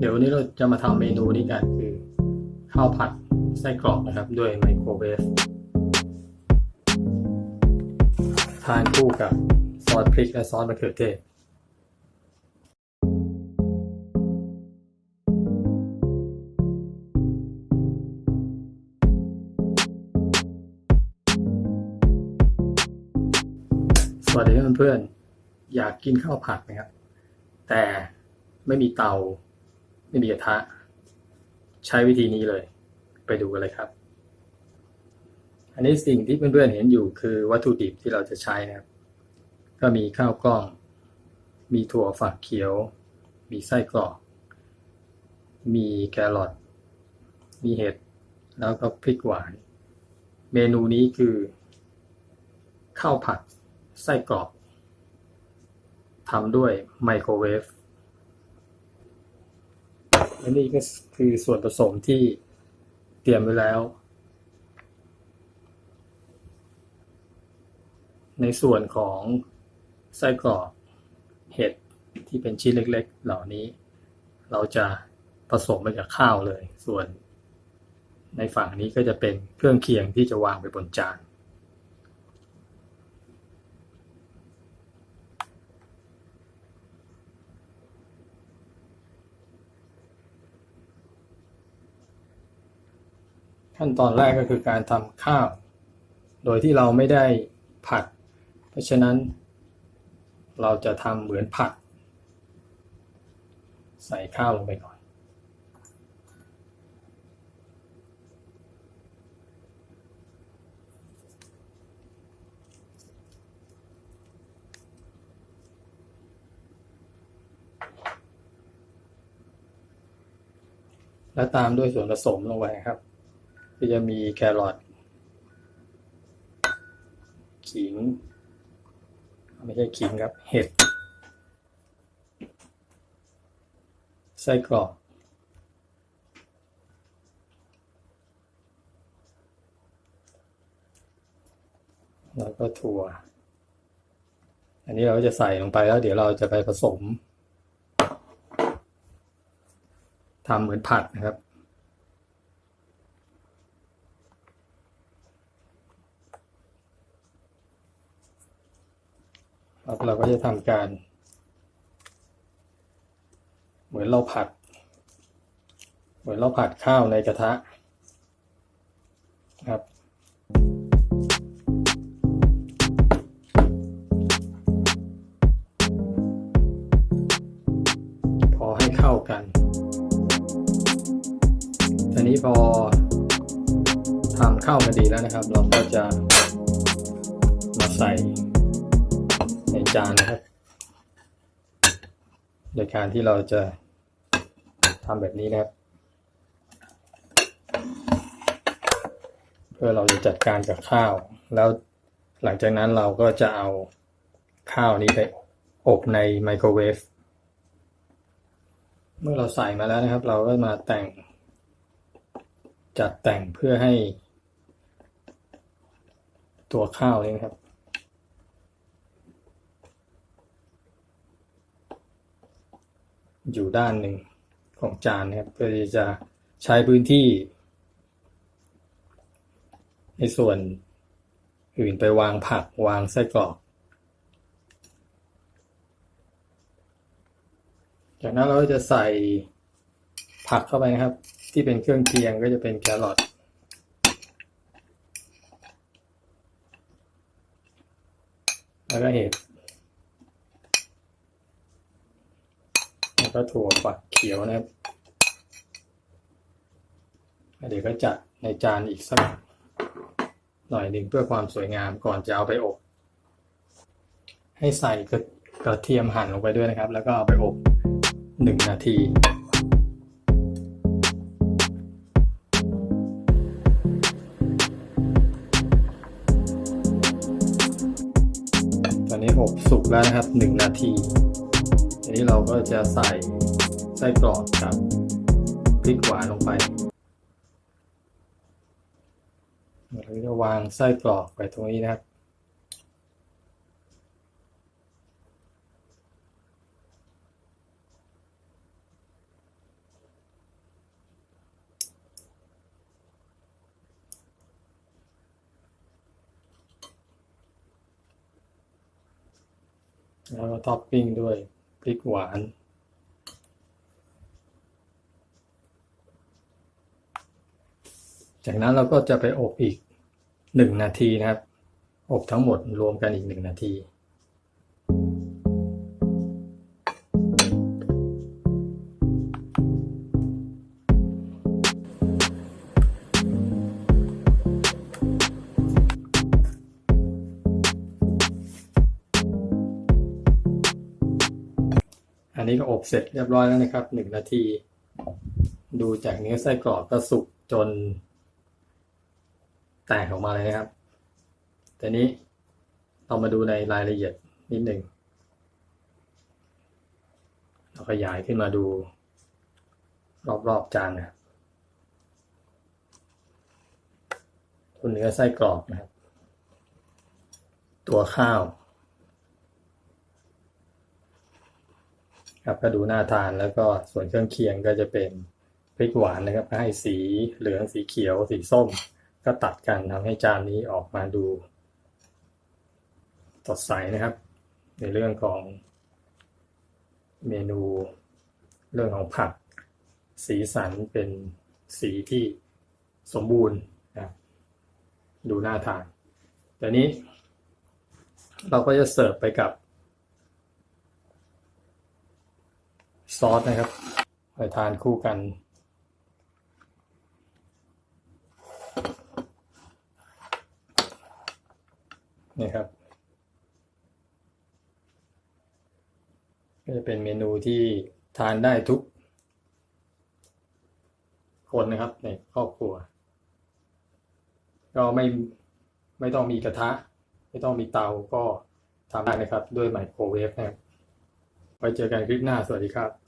เดี๋ยววันนี้เราจะมาทำเมนูนี้กันคือข้าวผัดไส้กรอกนะครับ ด้วยไมโครเวฟทานคู่กับซอสพริกและซอสมะเขือเทศสวัสดีเพื่อนๆอยากกินข้าวผัดนะครับ แต่ไม่มีเตา ไม่มีกระทะ ใช้วิธีนี้เลย ไปดูกันเลยครับ อันนี้สิ่งที่เพื่อนๆเห็นอยู่คือวัตถุดิบที่เราจะใช้นะครับ ก็มีข้าวกล้อง มีถั่วฝักเขียว มีไส้กรอก มีแครอท มีเห็ด แล้วก็พริกหวาน เมนูนี้คือข้าวผัดไส้กรอกทำด้วยไมโครเวฟ และนี่ก็คือส่วนผสมที่เตรียมไว้แล้ว ในส่วนของไส้กรอกเห็ดที่เป็นชิ้นเล็กๆ เหล่านี้ เราจะผสมไปกับข้าวเลย ส่วนในฝั่งนี้ก็จะเป็นเครื่องเคียงที่จะวางไปบนจาน ขั้นตอนแรกก็คือการทำข้าว โดยที่เราไม่ได้ผัด เพราะฉะนั้น เราจะทำเหมือนผัด ใส่ข้าวลงไปก่อน แล้วตามด้วยส่วนผสมลงไปครับ ก็จะมีแครอทขิง ไม่ใช่ขิงครับ เห็ด ไส้กรอกแล้วก็ถั่ว อันนี้เราก็จะใส่ลงไปแล้วเดี๋ยวเราจะไปผสมทำเหมือนผัดนะครับ ครับเราก็จะทำการ เหมือนเราผัด เหมือนเราผัดข้าวในกระทะครับพอให้เข้ากันทีนี้พอทำเข้ากันดีแล้วนะครับ เราก็จะมาใส่ ในจานนะครับ โดยการที่เราจะทำแบบนี้นะครับ เพื่อเราจะจัดการกับข้าว แล้วหลังจากนั้นเราก็จะเอาข้าวนี้ไปอบในไมโครเวฟ เมื่อเราใส่มาแล้วนะครับ เราก็มาแต่ง จัดแต่งเพื่อให้ตัวข้าวนี้ครับ อยู่ด้านหนึ่งของจานนะครับเพื่อที่จะใช้พื้นที่ ในส่วนอื่นไปวางผักวางไส้กรอก จากนั้นเราจะใส่ผักเข้าไปนะครับ ที่เป็นเครื่องเคียงก็จะเป็นแครอทแล้วก็เห็ด แล้ว ก็ถั่วฝักเขียวนะครับเดี๋ยวก็จัดในจานอีกสักหน่อยหนึ่งเพื่อความสวยงามก่อนจะเอาไปอบ ให้ใส่กระกระเทียมหั่นลงไปด้วยนะครับ แล้วก็เอาไปอบหนึ่งนาทีตอนนี้อบสุกแล้วนะครับหนึ่งนาที อันนี้เราก็จะใส่ไส้กรอกกับพริกหวานลงไปเราจะวางไส้กรอกไปตรงนี้นะครับแล้วก็ท็อปปิ้งด้วย พริกหวานจากนั้นเราก็จะไปอบอีกหนึ่งนาทีนะครับ อบทั้งหมดรวมกันอีกหนึ่งนาที นนี้ก็อบเสร็จเรียบร้อยแล้วนะครับหนึ่งนาที ดูจากเนื้อไส้กรอกก็สุกจน แตกออกมาเลยนะครับแต่นี้เรามาดูในรายละเอียดนิดหนึ่งเราขยายขึ้นมาดู รอบๆจานนะครับตัวเนื้อไส้กรอกนะครับ ตัวข้าว ครับก็ดูน่าทานแล้วก็ส่วนเครื่องเคียงก็จะเป็นพริกหวานนะครับให้สีเหลืองสีเขียว สีส้ม ก็ตัดกันทำให้จานนี้ออกมาดูสดใสนะครับ ในเรื่องของเมนูเรื่องของผัก สีสันเป็นสีที่สมบูรณ์นะดูน่าทานแต่นี้เราก็จะเสิร์ฟไปกับ ซอสนะครับไปทานคู่กัน นี่ครับ ก็จะเป็นเมนูที่ทานได้ทุก คนนะครับในครอบครัว ก็ไม่ไม่ต้องมีกระทะ ไม่ต้องมีเตาก็ทำได้นะครับ ด้วยไมโครเวฟนะครับไว้เจอกันคลิปหน้า สวัสดีครับ